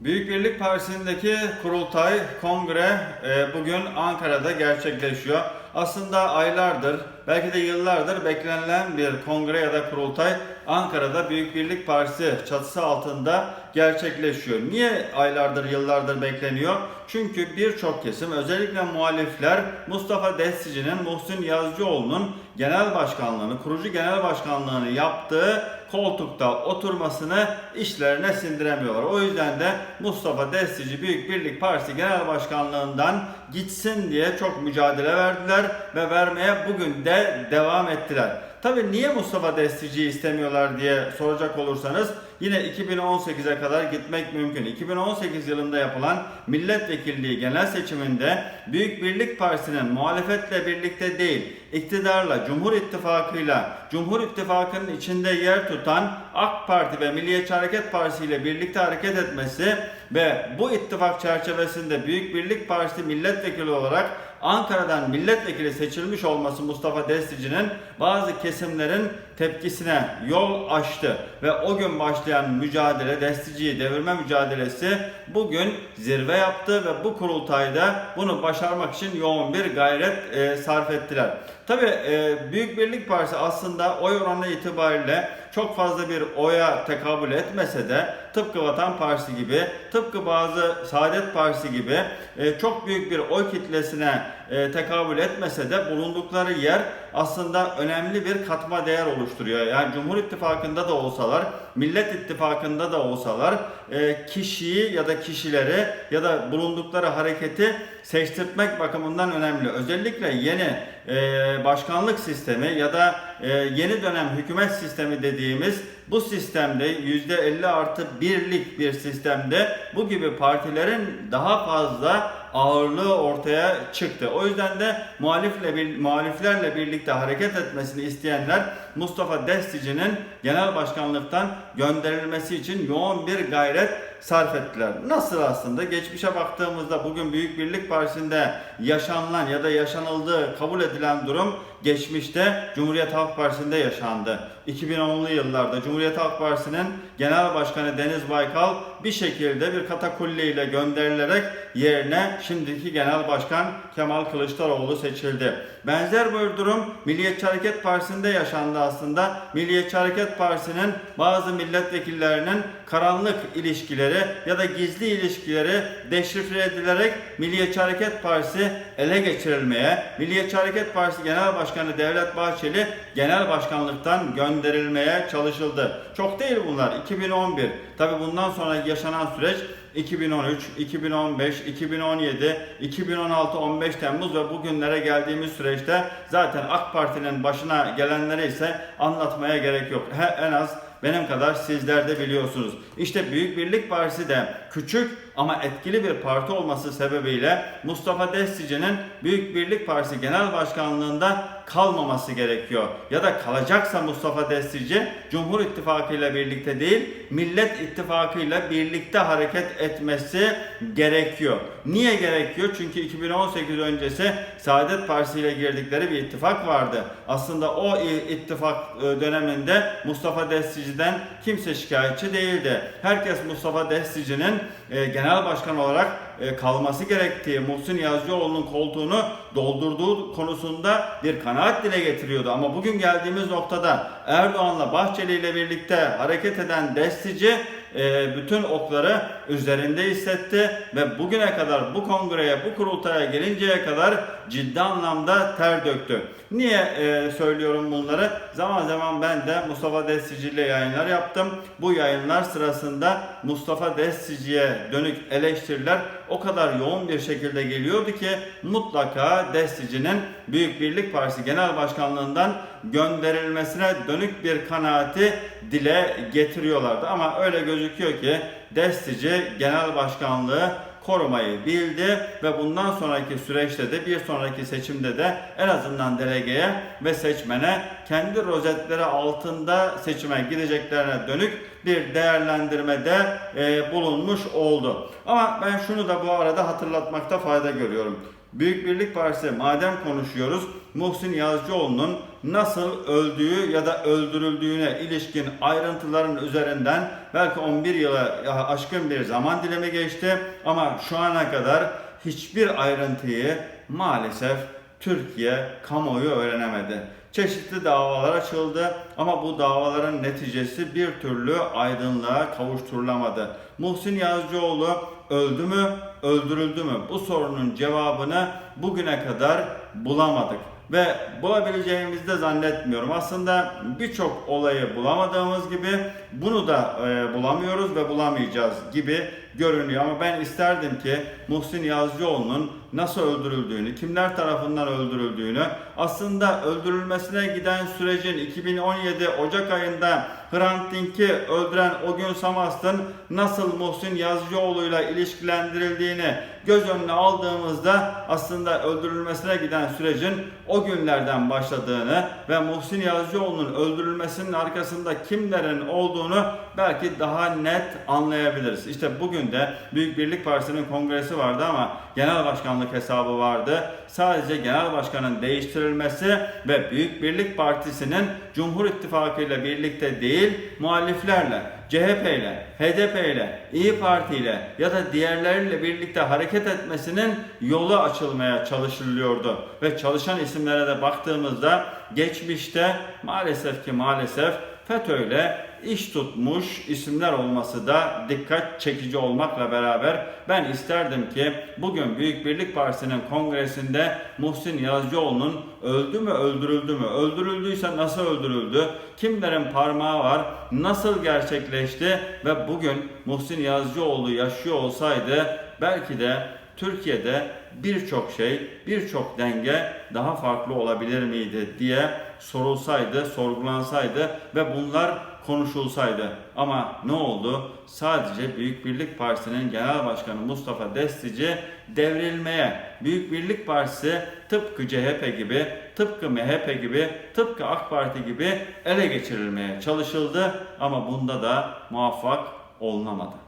Büyük Birlik Partisi'ndeki kurultay, kongre e, bugün Ankara'da gerçekleşiyor. Aslında aylardır, belki de yıllardır beklenilen bir kongre ya da kurultay Ankara'da Büyük Birlik Partisi çatısı altında gerçekleşiyor. Niye aylardır, yıllardır bekleniyor? Çünkü birçok kesim, özellikle muhalifler Mustafa Destici'nin, Muhsin Yazıcıoğlu'nun genel başkanlığını, kurucu genel başkanlığını yaptığı koltukta oturmasını işlerine sindiremiyorlar. O yüzden de Mustafa Destici Büyük Birlik Partisi Genel Başkanlığından gitsin diye çok mücadele verdiler ve vermeye bugün de devam ettiler. Tabi niye Mustafa Destici'yi istemiyorlar diye soracak olursanız yine 2018'e kadar gitmek mümkün. 2018 yılında yapılan milletvekilliği genel seçiminde Büyük Birlik Partisi'nin muhalefetle birlikte değil, iktidarla, Cumhur İttifakı'yla, Cumhur İttifakı'nın içinde yer tutan AK Parti ve Milliyetçi Hareket Partisi ile birlikte hareket etmesi ve bu ittifak çerçevesinde Büyük Birlik Partisi milletvekili olarak Ankara'dan milletvekili seçilmiş olması Mustafa Destici'nin bazı kesimlerin tepkisine yol açtı ve o gün başlayan mücadele, Destici'yi devirme mücadelesi bugün zirve yaptı ve bu kurultayda bunu başarmak için yoğun bir gayret e, sarf ettiler. Tabi e, Büyük Birlik Partisi aslında oy oranı itibariyle çok fazla bir oya tekabül etmese de tıpkı Vatan Partisi gibi, tıpkı bazı Saadet Partisi gibi e, çok büyük bir oy kitlesine e, tekabül etmese de bulundukları yer aslında önemli bir katma değer oluşturuyor. Yani Cumhur İttifakı'nda da olsalar, Millet İttifakı'nda da olsalar e, kişiyi ya da kişileri ya da bulundukları hareketi seçtirtmek bakımından önemli. Özellikle yeni e, başkanlık sistemi ya da e, yeni dönem hükümet sistemi dediğimiz bu sistemde %50 artı birlik bir sistemde bu gibi partilerin daha fazla ağırlığı ortaya çıktı. O yüzden de muhalifle bir, muhaliflerle birlikte hareket etmesini isteyenler Mustafa Destici'nin genel başkanlıktan gönderilmesi için yoğun bir gayret sarf ettiler. Nasıl aslında? Geçmişe baktığımızda bugün Büyük Birlik Partisi'nde yaşanılan ya da yaşanıldığı kabul edilen durum geçmişte Cumhuriyet Halk Partisi'nde yaşandı. 2010'lu yıllarda Cumhuriyet Halk Partisi'nin Genel Başkanı Deniz Baykal bir şekilde bir katakulli ile gönderilerek yerine şimdiki Genel Başkan Kemal Kılıçdaroğlu seçildi. Benzer bir durum Milliyetçi Hareket Partisi'nde yaşandı aslında. Milliyetçi Hareket Partisi'nin bazı milletvekillerinin karanlık ilişkileri ya da gizli ilişkileri deşifre edilerek Milliyetçi Hareket Partisi ele geçirilmeye, Milliyetçi Hareket Partisi Genel Başkanı Devlet Bahçeli genel başkanlıktan gönderilmeye çalışıldı. Çok değil bunlar. 2011. Tabi bundan sonra yaşanan süreç 2013, 2015, 2017, 2016, 15 Temmuz ve bugünlere geldiğimiz süreçte zaten AK Parti'nin başına gelenleri ise anlatmaya gerek yok. He, en az benim kadar sizler de biliyorsunuz. İşte Büyük Birlik Partisi de küçük ama etkili bir parti olması sebebiyle Mustafa Destici'nin Büyük Birlik Partisi Genel Başkanlığında kalmaması gerekiyor. Ya da kalacaksa Mustafa Destici Cumhur İttifakı ile birlikte değil, Millet İttifakı ile birlikte hareket etmesi gerekiyor. Niye gerekiyor? Çünkü 2018 öncesi Saadet Partisi ile girdikleri bir ittifak vardı. Aslında o ittifak e, döneminde Mustafa Destici'den kimse şikayetçi değildi. Herkes Mustafa Destici'nin e, genel başkan olarak e, kalması gerektiği, Muhsin Yazıcıoğlu'nun koltuğunu doldurduğu konusunda bir kanaat dile getiriyordu. Ama bugün geldiğimiz noktada Erdoğan'la Bahçeli ile birlikte hareket eden Destici e, bütün okları üzerinde hissetti ve bugüne kadar bu kongreye, bu kurultaya gelinceye kadar ciddi anlamda ter döktü. Niye e, söylüyorum bunları? Zaman zaman ben de Mustafa Destici ile yayınlar yaptım. Bu yayınlar sırasında Mustafa Destici'ye dönük eleştiriler o kadar yoğun bir şekilde geliyordu ki mutlaka Destici'nin Büyük Birlik Partisi Genel Başkanlığından gönderilmesine dönük bir kanaati dile getiriyorlardı. Ama öyle gözüküyor ki Destici Genel Başkanlığı korumayı bildi ve bundan sonraki süreçte de bir sonraki seçimde de en azından delegeye ve seçmene kendi rozetleri altında seçime gideceklerine dönük bir değerlendirmede e, bulunmuş oldu. Ama ben şunu da bu arada hatırlatmakta fayda görüyorum. Büyük Birlik Partisi madem konuşuyoruz Muhsin Yazıcıoğlu'nun nasıl öldüğü ya da öldürüldüğüne ilişkin ayrıntıların üzerinden belki 11 yıla aşkın bir zaman dilimi geçti. Ama şu ana kadar hiçbir ayrıntıyı maalesef Türkiye kamuoyu öğrenemedi. Çeşitli davalar açıldı ama bu davaların neticesi bir türlü aydınlığa kavuşturulamadı. Muhsin Yazıcıoğlu öldü mü, öldürüldü mü? Bu sorunun cevabını bugüne kadar bulamadık ve bulabileceğimizi de zannetmiyorum. Aslında birçok olayı bulamadığımız gibi bunu da e, bulamıyoruz ve bulamayacağız gibi görünüyor. Ama ben isterdim ki Muhsin Yazıcıoğlu'nun nasıl öldürüldüğünü, kimler tarafından öldürüldüğünü, aslında öldürülmesine giden sürecin 2017 Ocak ayında Hrant Dink'i öldüren o gün Samast'ın nasıl Muhsin Yazıcıoğlu'yla ilişkilendirildiğini göz önüne aldığımızda aslında öldürülmesine giden sürecin o günlerden başladığını ve Muhsin Yazıcıoğlu'nun öldürülmesinin arkasında kimlerin olduğunu belki daha net anlayabiliriz. İşte bugün de Büyük Birlik Partisi'nin kongresi vardı ama genel başkanlık hesabı vardı. Sadece genel başkanın değiştirilmesi ve Büyük Birlik Partisi'nin Cumhur İttifakı ile birlikte değil muhaliflerle CHP ile, HDP ile, İyi Parti ile ya da diğerleriyle birlikte hareket etmesinin yolu açılmaya çalışılıyordu. Ve çalışan isimlere de baktığımızda geçmişte maalesef ki maalesef FETÖ'yle iş tutmuş isimler olması da dikkat çekici olmakla beraber ben isterdim ki bugün Büyük Birlik Partisi'nin kongresinde Muhsin Yazıcıoğlu'nun öldü mü öldürüldü mü öldürüldüyse nasıl öldürüldü kimlerin parmağı var nasıl gerçekleşti ve bugün Muhsin Yazıcıoğlu yaşıyor olsaydı belki de Türkiye'de birçok şey, birçok denge daha farklı olabilir miydi diye sorulsaydı, sorgulansaydı ve bunlar konuşulsaydı. Ama ne oldu? Sadece Büyük Birlik Partisi'nin Genel Başkanı Mustafa Destici devrilmeye, Büyük Birlik Partisi tıpkı CHP gibi, tıpkı MHP gibi, tıpkı AK Parti gibi ele geçirilmeye çalışıldı ama bunda da muvaffak olunamadı.